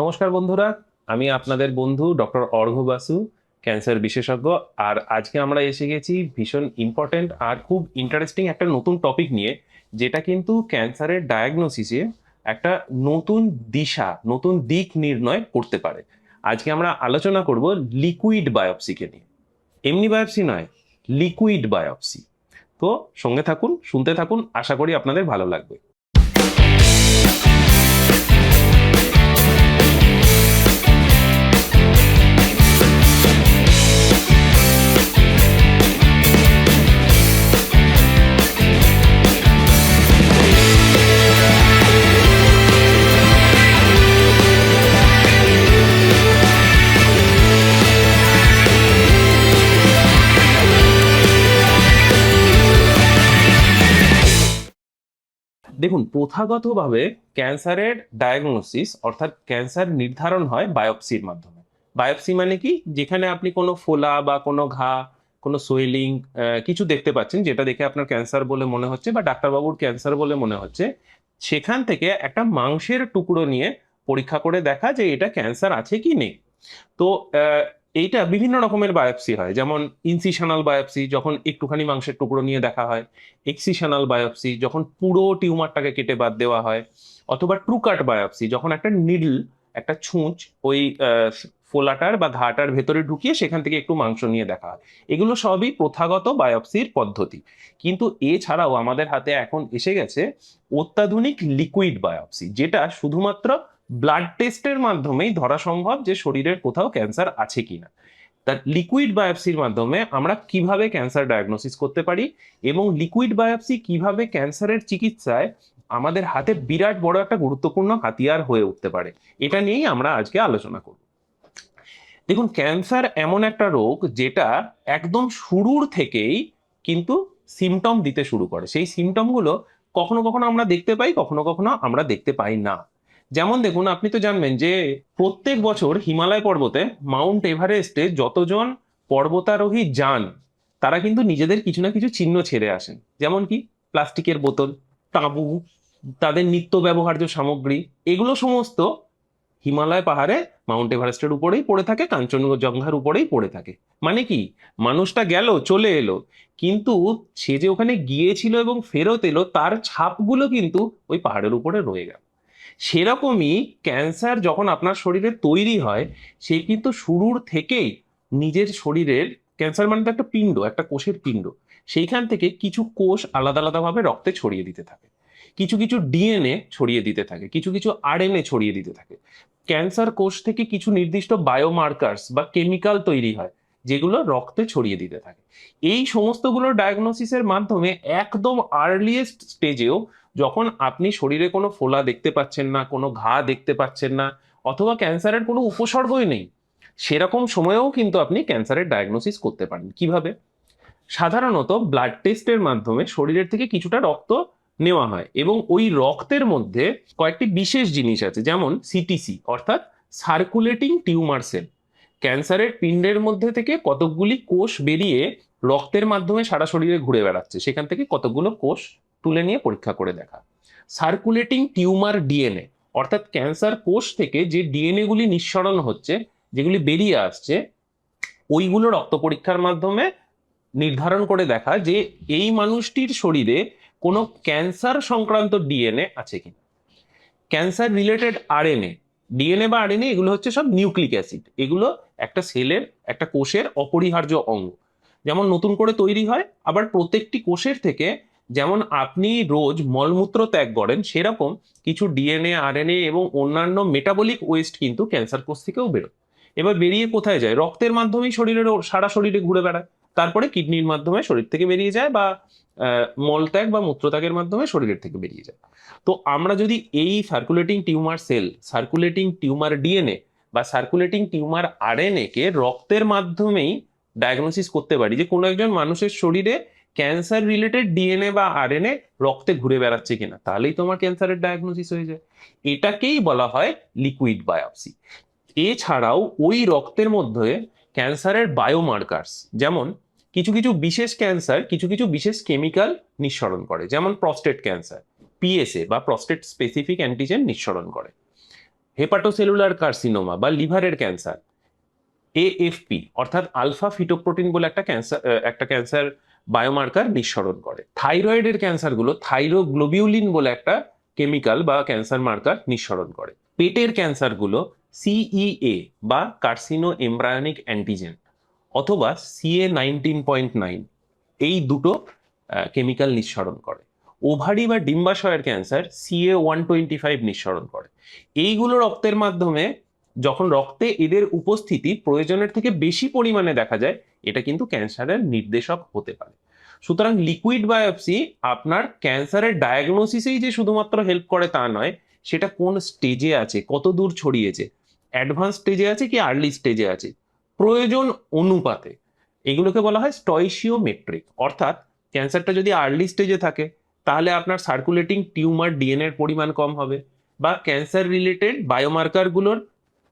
নমস্কার বন্ধুরা, আমি আপনাদের বন্ধু ডক্টর অর্ঘ বাসু, ক্যান্সার বিশেষজ্ঞ, আর আজকে আমরা এসে গেছি ভীষণ ইম্পর্টেন্ট আর খুব ইন্টারেস্টিং একটা নতুন টপিক নিয়ে, যেটা কিন্তু ক্যান্সারের ডায়াগনোসিসে একটা নতুন দিশা, নতুন দিক নির্ণয় করতে পারে। আজকে আমরা আলোচনা করব লিকুইড বায়োপসিকে নিয়ে। এমনি বায়োপসি নয় লিকুইড বায়োপসি তো সঙ্গে থাকুন, শুনতে থাকুন, আশা করি আপনাদের ভালো লাগবে। দেখুন, প্রথাগতভাবে ক্যান্সারের ডায়াগনোসিস অর্থাৎ ক্যান্সার নির্ধারণ হয় বায়োপসির মাধ্যমে। বায়োপসি মানে কি? যেখানে আপনি কোনো ফোলা বা কোনো ঘা, কোনো সোয়েলিং কিছু দেখতে পাচ্ছেন, যেটা দেখে আপনার ক্যান্সার বলে মনে হচ্ছে বা ডাক্তারবাবুর ক্যান্সার বলে মনে হচ্ছে। সেখান থেকে একটা মাংসের টুকরো নিয়ে পরীক্ষা করে দেখা যে এটা ক্যান্সার আছে কি নেই। তো এইটা বিভিন্ন রকমের বায়োপসি হয়। যেমন ইনসিশনাল বায়োপসি যখন একটুখানি মাংসের টুকরো নিয়ে দেখা হয় এক্সিশনাল বায়োপসি যখন পুরো টিউমারটাকে কেটে বাদ দেওয়া হয়, অথবা ট্রুকাট বায়োপসি যখন একটা নিডল একটা ছুঁচ ওই ফোলাটার বা ঘাটার ভেতরে ঢুকিয়ে সেখান থেকে একটু মাংস নিয়ে দেখা হয়। এগুলো সবই প্রথাগত বায়োপসির পদ্ধতি। কিন্তু এছাড়াও আমাদের হাতে এখন এসে গেছে অত্যাধুনিক লিকুইড বায়োপসি যেটা শুধুমাত্র ব্লাড টেস্টের মাধ্যমেই ধরা সম্ভব যে শরীরের কোথাও ক্যান্সার আছে কিনা। তার লিকুইড বায়োপসির মাধ্যমে আমরা কীভাবে ক্যান্সার ডায়াগনোসিস করতে পারি এবং লিকুইড বায়োপসি কীভাবে ক্যান্সারের চিকিৎসায় আমাদের হাতে বিরাট বড় একটা গুরুত্বপূর্ণ হাতিয়ার হয়ে উঠতে পারে, এটা নিয়েই আমরা আজকে আলোচনা করব। দেখুন ক্যান্সার এমন একটা রোগ যেটা একদম শুরুর থেকেই কিন্তু সিমটম দিতে শুরু করে। সেই সিমটমগুলো কখনো কখনো আমরা দেখতে পাই, কখনো কখনো আমরা দেখতে পাই না। যেমন দেখুন, আপনি তো জানবেন যে প্রত্যেক বছর হিমালয় পর্বতে মাউন্ট এভারেস্টে যতজন পর্বতারোহী যান, তারা কিন্তু নিজেদের কিছু না কিছু চিহ্ন ছেড়ে আসেন। যেমন কি? প্লাস্টিকের বোতল, তাঁবু, তাদের নিত্য ব্যবহার্য সামগ্রী, এগুলো সমস্ত হিমালয় পাহাড়ে মাউন্ট এভারেস্টের উপরেই পড়ে থাকে, কাঞ্চনজঙ্ঘার উপরেই পড়ে থাকে। মানে কি? মানুষটা গেল, চলে এলো, কিন্তু সে যে ওখানে গিয়েছিল এবং ফেরত এলো, তার ছাপগুলো কিন্তু ওই পাহাড়ের উপরে রয়ে গেল। সেরকমই ক্যান্সার যখন আপনার শরীরে তৈরি হয়, সে কিন্তু শুরুর থেকেই নিজের শরীরের ক্যান্সার মানে তো একটা পিণ্ড, একটা কোষের পিণ্ড। সেইখান থেকে কিছু কোষ আলাদা আলাদাভাবে রক্তে ছড়িয়ে দিতে থাকে। কিছু কিছু ডিএনএ ছড়িয়ে দিতে থাকে, কিছু কিছু আরএনএ ছড়িয়ে দিতে থাকে। ক্যান্সার কোষ থেকে কিছু নির্দিষ্ট বায়োমার্কার্স বা কেমিক্যাল তৈরি হয়, যেগুলো রক্তে ছড়িয়ে দিতে থাকে। এই সমস্তগুলো ডায়াগনোসিসের মাধ্যমে একদম আর্লিয়েস্ট স্টেজেও যখন আপনি শরীরে কোনো ফোলা দেখতে পাচ্ছেন না, কোনো ঘা দেখতে পাচ্ছেন না, অথবা ক্যান্সারের কোনো উপসর্গই নেই, সেরকম সময়েও কিন্তু আপনি ক্যান্সারের ডায়াগনোসিস করতে পারেন। কীভাবে? সাধারণত ব্লাড টেস্টের মাধ্যমে শরীরের থেকে কিছুটা রক্ত নেওয়া হয় এবং ওই রক্তের মধ্যে কয়েকটি বিশেষ জিনিস আছে, যেমন সিটিসি অর্থাৎ সার্কুলেটিং টিউমার সেল ক্যান্সারের পিণ্ডের মধ্যে থেকে কতকগুলি কোষ বেরিয়ে রক্তের মাধ্যমে সারা শরীরে ঘুরে বেড়াচ্ছে, সেখান থেকে কতগুলো কোষ তুলে নিয়ে পরীক্ষা করে দেখা। সার্কুলেটিং টিউমার ডিএনএ অর্থাৎ ক্যান্সার কোষ থেকে যে ডিএনএ গুলি নিঃসরণ হচ্ছে, যেগুলি বেরিয়ে আসছে, ওইগুলো রক্ত পরীক্ষার মাধ্যমে নির্ধারণ করে দেখা যে এই মানুষটির শরীরে কোনো ক্যান্সার সংক্রান্ত ডিএনএ আছে কিনা। ক্যান্সার রিলেটেড আরএনএ ডিএনএ বা আরএনএ এগুলো হচ্ছে সব নিউক্লিক অ্যাসিড এগুলো একটা সেলের, একটা কোষের অপরিহার্য অঙ্গ। যেমন নতুন করে তৈরি হয়, আবার প্রত্যেকটি কোষের থেকে যেমন আপনি রোজ মলমূত্র ত্যাগ করেন, সেরকম কিছু ডিএনএ আরএনএ এবং অন্যান্য মেটাবলিক ওয়েস্ট কিন্তু ক্যান্সার কোষ থেকেও বেরোয়। এবার বেরিয়ে কোথায় যায়? রক্তের মাধ্যমেই শরীরের সারা শরীরে ঘুরে বেড়ায়। তারপরে কিডনির মাধ্যমে শরীর থেকে বেরিয়ে যায় বা মলত্যাগ বা মূত্রত্যাগের মাধ্যমে শরীরের থেকে বেরিয়ে যায়। তো আমরা যদি এই circulating tumour cell circulating tumour DNA বা সার্কুলেটিং টিউমার আরএনএ কে রক্তের মাধ্যমেই ডায়াগনোসিস করতে পারি যে কোনো একজন মানুষের শরীরে ক্যান্সার রিলেটেড ডিএনএ বা আরএনএ রক্তে ঘুরে বেড়াচ্ছে কিনা, তাহলেই তোমার ক্যান্সারের ডায়াগনোসিস হয়ে যায়। এটাকেই বলা হয় লিকুইড বায়োপসি এছাড়াও ওই রক্তের মধ্যে ক্যান্সারের বায়োমার্কার্স যেমন কিছু কিছু বিশেষ ক্যান্সার, কিছু কিছু বিশেষ কেমিক্যাল নিঃসরণ করে, যেমন প্রস্টেট ক্যান্সার পিএসএ বা প্রস্টেট স্পেসিফিক অ্যান্টিজেন নিঃসরণ করে। হেপাটোসেলুলার কার্সিনোমা বা লিভারের ক্যান্সার এএফপি অর্থাৎ আলফা ফিটোপ্রোটিন বলে একটা ক্যান্সার একটা ক্যান্সার বায়োমার্কার নিঃসরণ করে। থাইরয়েডের ক্যান্সারগুলো থাইরোগ্লোবিউলিন বলে একটা কেমিক্যাল বা ক্যান্সার মার্কার নিঃসরণ করে। পেটের ক্যান্সারগুলো সিইএ বা কার্সিনো এমব্রায়নিক অ্যান্টিজেন অথবা সিএ নাইনটিন পয়েন্ট নাইন এই দুটো কেমিক্যাল নিঃসরণ করে। ওভারি বা ডিম্বাশয়ের cancer CA one twenty five নিঃসরণ করে। এইগুলো রক্তের মাধ্যমে যখন রক্তে এদের উপস্থিতি প্রয়োজনের থেকে বেশি পরিমাণে দেখা যায়, এটা কিন্তু ক্যান্সারের নির্দেশক হতে পারে। সুতরাং লিকুইড বায়োপসি আপনার ক্যান্সারের ডায়াগনোসিসেই যে শুধুমাত্র হেল্প করে তা নয়, সেটা কোন স্টেজে আছে, কত দূর ছড়িয়েছে, অ্যাডভান্স স্টেজে আছে কি আর্লি স্টেজে আছে, প্রয়োজন অনুপাতে। এগুলোকে বলা হয় স্টয়সিওমেট্রিক অর্থাৎ ক্যান্সারটা যদি আর্লি স্টেজে থাকে, তাহলে আপনার সার্কুলেটিং টিউমার ডিএনএর পরিমাণ কম হবে বা ক্যান্সার রিলেটেড বায়োমার্কারগুলোর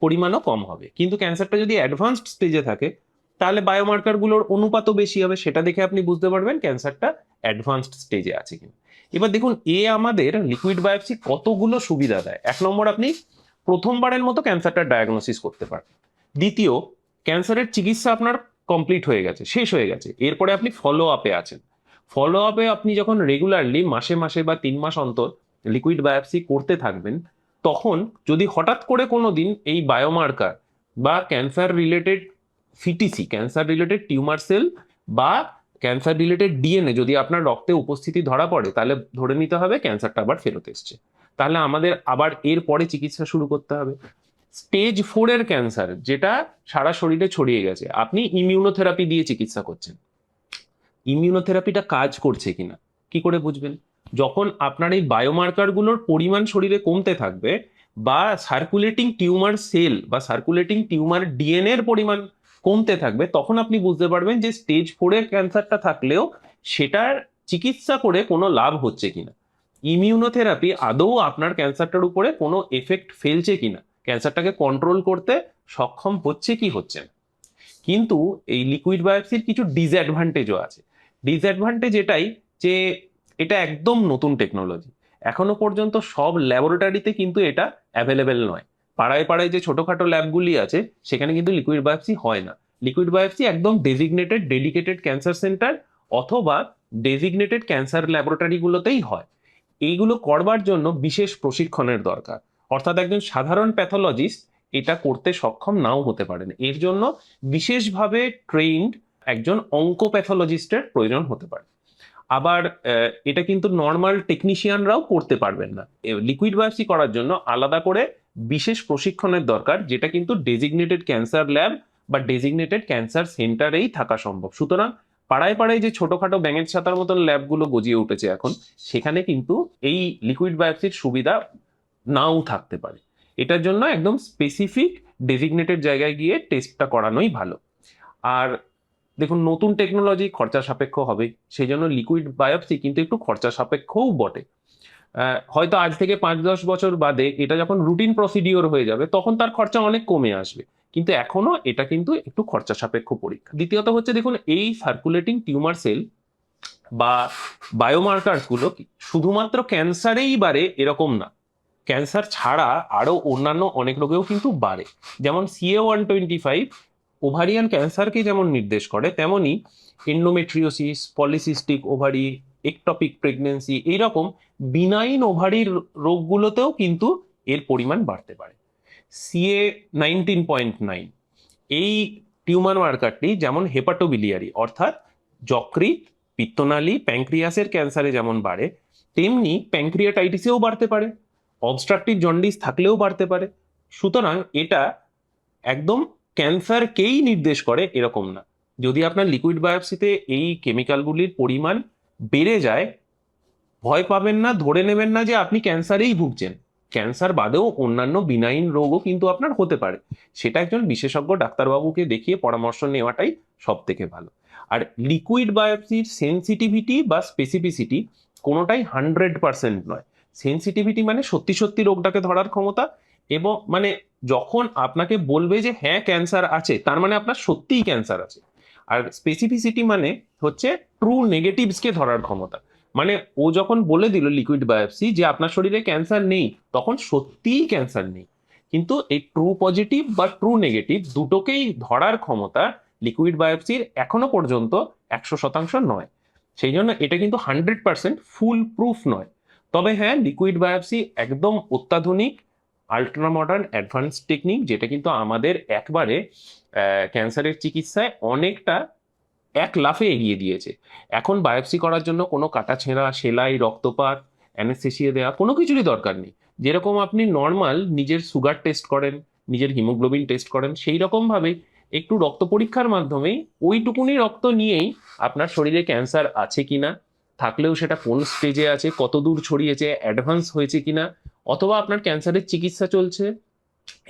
পরিমাণও কম হবে। কিন্তু ক্যান্সারটা যদি অ্যাডভান্সড স্টেজে থাকে, তাহলে বায়োমার্কারগুলোর অনুপাতও বেশি হবে, সেটা দেখে আপনি বুঝতে পারবেন ক্যান্সারটা অ্যাডভান্সড স্টেজে আছে কিনা। এবার দেখুন, এ আমাদের লিকুইড বায়োপসি কতগুলো সুবিধা দেয়। এক নম্বর, আপনি প্রথমবারের মতো ক্যান্সারটা ডায়াগনোসিস করতে পারেন দ্বিতীয়, ক্যান্সারের চিকিৎসা আপনার কমপ্লিট হয়ে গেছে, শেষ হয়ে গেছে। এরপরে আপনি ফলো আপে আছেন। ফলো আপে আপনি যখন রেগুলারলি মাসে মাসে বা তিন মাস অন্তর লিকুইড বায়োপসি করতে থাকবেন তখন যদি হঠাৎ করে কোনো দিন এই বায়োমার্কার বা ক্যান্সার রিলেটেড ফিটিসি ক্যান্সার রিলেটেড টিউমার সেল বা ক্যান্সার রিলেটেড ডিএনএ যদি আপনার রক্তে উপস্থিতি ধরা পড়ে, তাহলে ধরে নিতে হবে ক্যান্সারটা আবার ফেরত এসছে। তাহলে আমাদের আবার এর পরে চিকিৎসা শুরু করতে হবে। স্টেজ ফোরের ক্যান্সার যেটা সারা শরীরে ছড়িয়ে গেছে, আপনি ইমিউনোথেরাপি দিয়ে চিকিৎসা করছেন। ইমিউনোথেরাপিটা কাজ করছে কিনা, কি করে বুঝবেন? যখন আপনার এই বায়োমার্কারগুলোর পরিমাণ শরীরে কমতে থাকবে বা সার্কুলেটিং টিউমার সেল বা সার্কুলেটিং টিউমার ডিএনএ এর পরিমাণ কমতে থাকবে, তখন আপনি বুঝতে পারবেন যে স্টেজ ফোরের ক্যান্সারটা থাকলেও সেটার চিকিৎসা করে কোনো লাভ হচ্ছে কিনা। ইমিউনোথেরাপি আদৌ আপনার ক্যান্সারটার উপরে কোনো এফেক্ট ফেলছে কিনা ক্যান্সারটাকে কন্ট্রোল করতে সক্ষম হচ্ছে কি হচ্ছে না। কিন্তু এই লিকুইড বায়োপসির কিছু ডিসঅ্যাডভান্টেজও আছে। ডিসঅ্যাডভান্টেজ এটাই যে এটা একদম নতুন টেকনোলজি এখনও পর্যন্ত সব ল্যাবরেটরিতে কিন্তু এটা অ্যাভেলেবেল নয়। পাড়ায় পাড়ায় যে ছোটখাটো ল্যাবগুলি আছে, সেখানে কিন্তু লিকুইড বায়োপসি হয় না। লিকুইড বায়োপসি একদম ডেজিগনেটেড ডেডিকেটেড ক্যান্সার সেন্টার অথবা ডেজিগনেটেড ক্যান্সার ল্যাবরেটরিগুলোতেই হয়। এইগুলো করবার জন্য বিশেষ প্রশিক্ষণের দরকার। অর্থাৎ একজন সাধারণ প্যাথোলজিস্ট এটা করতে সক্ষম নাও হতে পারেন। এর জন্য বিশেষভাবে ট্রেইনড একজন অঙ্কোপ্যাথোলজিস্টের প্রয়োজন হতে পারে। আবার এটা কিন্তু নর্মাল টেকনিশিয়ানরাও করতে পারবেন না। লিকুইড বায়োপসি করার জন্য আলাদা করে বিশেষ প্রশিক্ষণের দরকার, যেটা কিন্তু ডেজিগনেটেড ক্যান্সার ল্যাব বা ডেজিগনেটেড ক্যান্সার সেন্টারেই থাকা সম্ভব। সুতরাং পাড়ায় পাড়ায় যে ছোটখাটো ব্যাঙের ছাতার মতন ল্যাবগুলো গজিয়ে উঠেছে এখন, সেখানে কিন্তু এই লিকুইড বায়োপসির সুবিধা নাও থাকতে পারে। এটার জন্য একদম স্পেসিফিক ডেজিগনেটেড জায়গায় গিয়ে টেস্টটা করানোই ভালো। আর দেখুন, নতুন টেকনোলজি খরচা সাপেক্ষ হবে সেই জন্য লিকুইড বায়োপসি কিন্তু একটু খরচা সাপেক্ষও বটে। হয়তো আজ থেকে পাঁচ, দশ বছর বাদে এটা যখন রুটিন প্রসিডিওর হয়ে যাবে, তখন তার খরচা অনেক কমে আসবে। কিন্তু এখনও এটা কিন্তু একটু খরচা সাপেক্ষ পরীক্ষা। দ্বিতীয়ত হচ্ছে দেখুন, এই সার্কুলেটিং টিউমার সেল বা বায়োমার্কারসগুলো শুধুমাত্র ক্যান্সারেই বাড়ে এরকম না। ক্যান্সার ছাড়া আরও অন্যান্য অনেক রোগেও কিন্তু বাড়ে। যেমন CA one twenty five ovarian ক্যান্সারকে যেমন নির্দেশ করে তেমনি endometriosis polycystic ovary ectopic pregnancy এইরকম বিনাইন ওভারির রোগগুলোতেও কিন্তু এর পরিমাণ বাড়তে পারে। সিএ নাইনটিন পয়েন্ট নাইন এই টিউমার মার্কারটি যেমন হেপাটোবিলিয়ারি অর্থাৎ যকৃত পিত্তনালী প্যাঙ্ক্রিয়াসের ক্যান্সারে যেমন বাড়ে, তেমনি প্যাঙ্ক্রিয়াটাইটিসেও বাড়তে পারে অবস্ট্রাকটিভ জন্ডিস থাকলেও বাড়তে পারে। সুতরাং এটা একদম ক্যান্সারকেই নির্দেশ করে এরকম না। যদি আপনার লিকুইড বায়োপসিতে এই কেমিক্যালগুলির পরিমাণ বেড়ে যায়, ভয় পাবেন না, ধরে নেবেন না যে আপনি ক্যান্সারেই ভুগছেন। ক্যান্সার বাদেও অন্যান্য বিনাইন রোগও কিন্তু আপনার হতে পারে। সেটা একজন বিশেষজ্ঞ ডাক্তারবাবুকে দেখিয়ে পরামর্শ নেওয়াটাই সব থেকে ভালো। আর লিকুইড বায়োপসির সেন্সিটিভিটি বা স্পেসিফিসিটি কোনোটাই হান্ড্রেড পার্সেন্ট নয়। সেন্সিটিভিটি মানে সত্যি সত্যি রোগটাকে ধরার ক্ষমতা এবং মানে যখন আপনাকে বলবে যে হ্যাঁ ক্যান্সার আছে, তার মানে আপনার সত্যিই ক্যান্সার আছে। আর স্পেসিফিসিটি মানে হচ্ছে ট্রু নেগেটিভসকে ধরার ক্ষমতা। মানে ও যখন বলে দিল লিকুইড বায়োপসি যে আপনার শরীরে ক্যান্সার নেই, তখন সত্যিই ক্যান্সার নেই। কিন্তু এই ট্রু পজিটিভ বা ট্রু নেগেটিভ দুটোকেই ধরার ক্ষমতা লিকুইড বায়োপসির এখনও পর্যন্ত একশো শতাংশ নয়। সেই জন্য এটা কিন্তু হান্ড্রেড পার্সেন্ট ফুল প্রুফ নয়। তবে হ্যাঁ লিকুইড বায়োপসি একদম অত্যাধুনিক আল্ট্রা মডার্ন অ্যাডভান্স টেকনিক যেটা কিন্তু আমাদের একবারে ক্যান্সারের চিকিৎসায় অনেকটা এক লাফে এগিয়ে দিয়েছে। এখন বায়োপসি করার জন্য কোনো কাটা ছেঁড়া, সেলাই, রক্তপাত অ্যানেস্থেসিয়া দেওয়া কোনো কিছুরই দরকার নেই। যেরকম আপনি নর্মাল নিজের সুগার টেস্ট করেন, নিজের হিমোগ্লোবিন টেস্ট করেন, সেই রকমভাবে একটু রক্ত পরীক্ষার মাধ্যমেই ওইটুকুনি রক্ত নিয়েই আপনার শরীরে ক্যান্সার আছে কিনা, থাকলেও সেটা কোন স্টেজে আছে কত দূর ছড়িয়েছে অ্যাডভান্স হয়েছে কিনা অথবা আপনার ক্যান্সারের চিকিৎসা চলছে,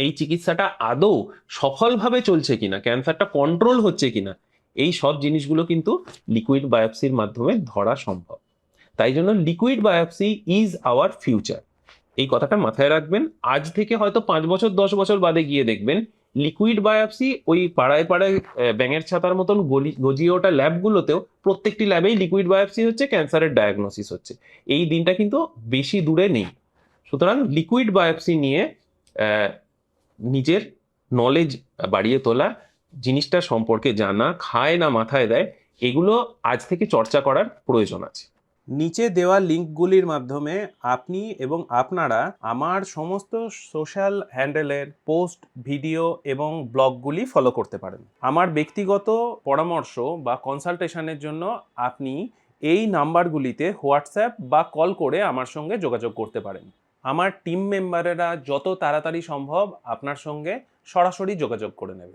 এই চিকিৎসাটা আদৌ সফলভাবে চলছে কিনা, ক্যান্সারটা কন্ট্রোল হচ্ছে কিনা, এই সব জিনিসগুলো কিন্তু লিকুইড বায়োপসির মাধ্যমে ধরা সম্ভব। তাই জন্য liquid biopsy is our future এই কথাটা মাথায় রাখবেন, আজ থেকে হয়তো পাঁচ বছর, দশ বছর বাদে গিয়ে দেখবেন লিকুইড বায়োপসি ওই পাড়ায় পাড়ায় ব্যাঙের ছাতার মতন গলি, গজিয়ে ওঠা ল্যাবগুলোতেও প্রত্যেকটি ল্যাবেই লিকুইড বায়োপসি হচ্ছে, ক্যান্সারের ডায়াগনোসিস হচ্ছে। এই দিনটা কিন্তু বেশি দূরে নেই। সুতরাং লিকুইড বায়োপসি নিয়ে নিজের নলেজ বাড়িয়ে তোলা, জিনিসটা সম্পর্কে জানা, খায় না মাথায় দেয়, এগুলো আজ থেকে চর্চা করার প্রয়োজন আছে। নিচে দেওয়া লিঙ্কগুলির মাধ্যমে আপনি এবং আপনারা আমার সমস্ত সোশ্যাল হ্যান্ডেলের পোস্ট ভিডিও এবং ব্লগগুলি ফলো করতে পারেন। আমার ব্যক্তিগত পরামর্শ বা কনসালটেশনের জন্য আপনি এই নাম্বারগুলিতে হোয়াটসঅ্যাপ বা কল করে আমার সঙ্গে যোগাযোগ করতে পারেন। আমার টিম মেম্বারেরা যত তাড়াতাড়ি সম্ভব আপনার সঙ্গে সরাসরি যোগাযোগ করে নেবে।